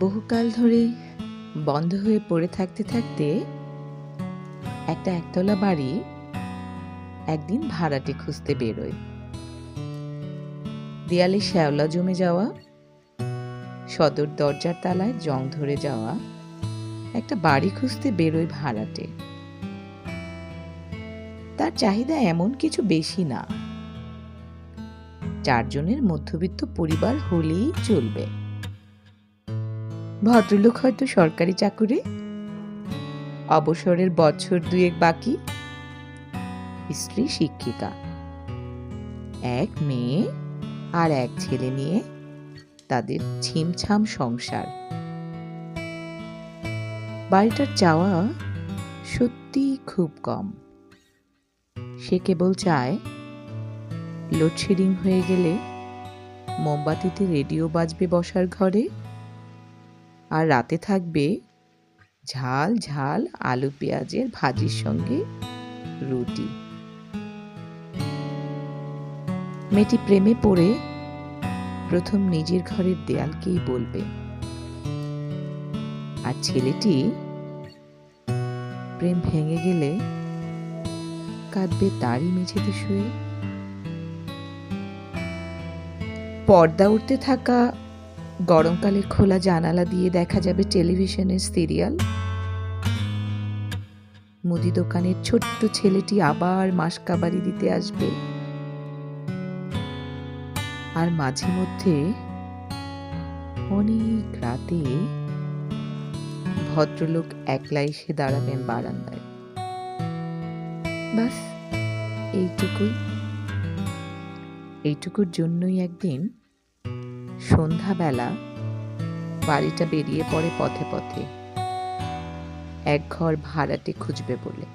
বহুকাল ধরে বন্ধ হয়ে পড়ে থাকতে থাকতে একটা একতলা বাড়ি একদিন ভাড়াটে খুঁজতে বেরোয়। দেয়ালে শ্যাওলা জমে যাওয়া, সদর দরজার তালায় জং ধরে যাওয়া, একটা বাড়ি খুঁজতে বেরোয় ভাড়াটে। তার চাহিদা এমন কিছু বেশি না। চারজনের মধ্যবিত্ত পরিবার হলেই চলবে। ভদ্রলোক হয়তো সরকারি চাকুরে। অবসরের বছর দুয়েক বাকি। স্ত্রী শিক্ষিকা। এক মেয়ে আর এক ছেলে নিয়ে তাদের ছিমছাম সংসার। বাড়িটার চাওয়া সত্যি খুব কম। সে কেবল চায় লোডশেডিং হয়ে গেলে মোমবাতিতে রেডিও বাজবে বসার ঘরে। আর রাতে থাকবে ঝাল ঝাল আলু পেঁয়াজের ভাজির সঙ্গে রুটি। মেয়েটি প্রেমে পড়ে প্রথম নিজের ঘরের দেয়ালকেই বলবে। আর ছেলেটি প্রেম ভেঙে গেলে কাঁদবে তারই মেঝেতে শুয়ে। পর্দা উঠতে থাকা গরমকালের খোলা জানালা দিয়ে দেখা যাবে টেলিভিশনের সিরিয়াল। মুদি দোকানের ছোট্ট ছেলেটি আবার মাসকাবারি দিতে আসবে। আর মাঝে মধ্যে অনেক রাতে ভদ্রলোক একলা এসে দাঁড়াবেন বারান্দায়। বাস, এইটুকুই। এইটুকুর জন্যই একদিন সন্ধ্যাবেলা বাড়িটা বেরিয়ে পড়ে পথে পথে। এক ঘর ভাড়াটে খুঁজবে বলে।